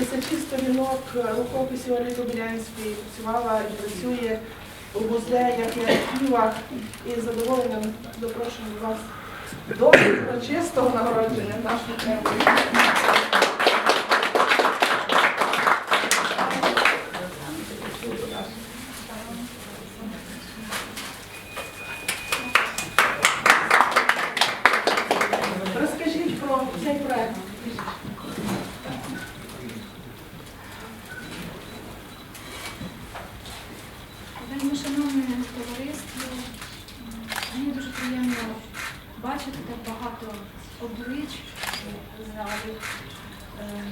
тисячі сторінок рукописів Ольги Кобилянської працювала і працює у музеях і архівах. І з задоволенням запрошую вас до урочистого нагородження нашої теми. Розкажіть про цей проект. Шановне товариство, мені дуже приємно бачити так багато облич в залі. Е,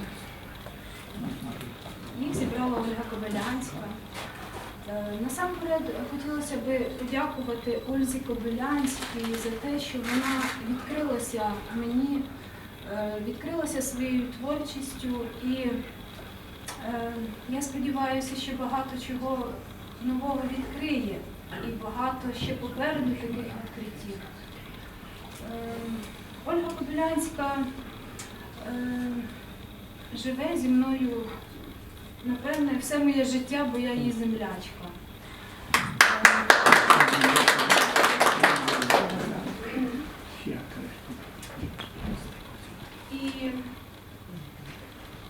Їх зібрала Ольга Кобилянська. Е, Насамперед хотілося би подякувати Ользі Кобилянській за те, що вона відкрилася мені, е, відкрилася своєю творчістю і я сподіваюся, що багато чого нового відкриє і багато ще попереду таких відкриттів. Е, Ольга Кобилянська е, живе зі мною, напевне, все моє життя, бо я її землячка. І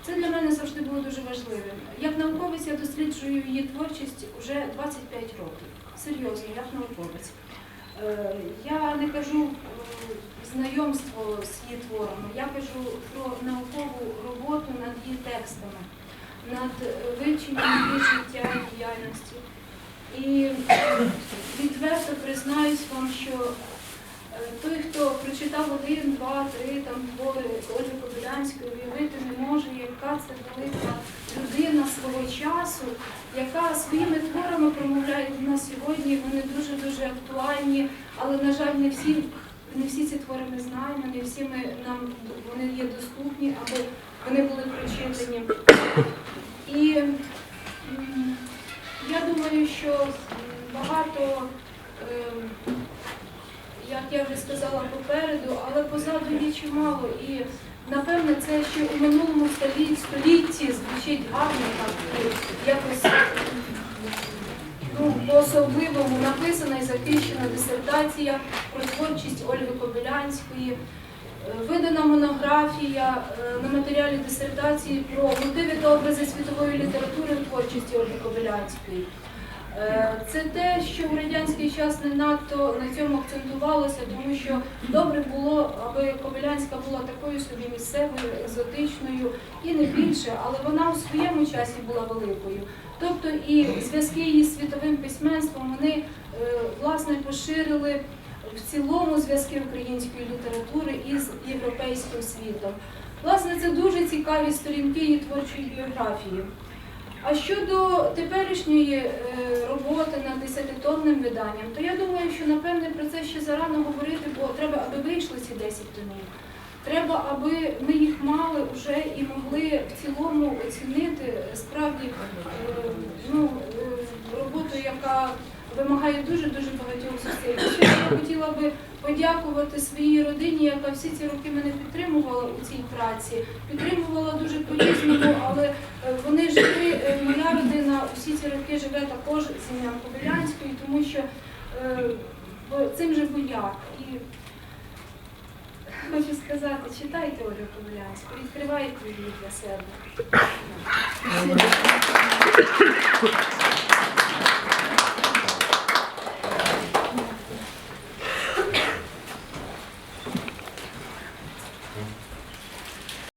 це для мене завжди було дуже важливим. Як науковець я досліджую її творчість вже 25 років. Серйозно, як науковець. Е, Я не кажу знайомство з її творами, я кажу про наукову роботу над її текстами, над е, вивченням її життя і діяльності. І відверто признаюсь вам, що е, той, хто прочитав один, два, три там твори Ольги Кобилянської, уявити не може, яка це велика людина свого часу, яка своїми творами промовляє до нас сьогодні. Вони дуже дуже актуальні, але на жаль, не всі. Не всі ці твори ми знаємо, не всі ми нам вони є доступні або вони були прочитані. І я думаю, що багато ем, як я вже сказала попереду, але позаду є чимало. І напевне це ще у минулому столітті, звучить гарно, якось ну, по-особливому написана і захищена дисертація про творчість Ольги Кобилянської. Е, Видана монографія е, на матеріалі дисертації про мотиви та образи світової літератури у творчості Ольги Кобилянської. Е, Це те, що в радянський час не надто на цьому акцентувалося, тому що добре було, аби Кобилянська була такою собі місцевою, екзотичною і не більше, але вона у своєму часі була великою. Тобто і зв'язки її з світовим письменством вони е, власне поширили в цілому зв'язки української літератури із європейським світом. Власне, це дуже цікаві сторінки її творчої біографії. А щодо теперішньої е, роботи над десятитомним виданням, то я думаю, що напевне про це ще зарано говорити, бо треба, аби вийшли ці 10 томів. Треба, аби ми їх мали вже і могли в цілому оцінити справді е, ну, е, роботу, яка вимагає дуже дуже багатьох зусиль. Ще я хотіла би подякувати своїй родині, яка всі ці роки мене підтримувала у цій праці. Підтримувала дуже по-різному, але е, вони жили, е, моя родина всі ці роки живе також з ім'ям тому що е, цим же бояк. І хочу сказати, читайте Олю Кобилянську, відкривайте її для себе.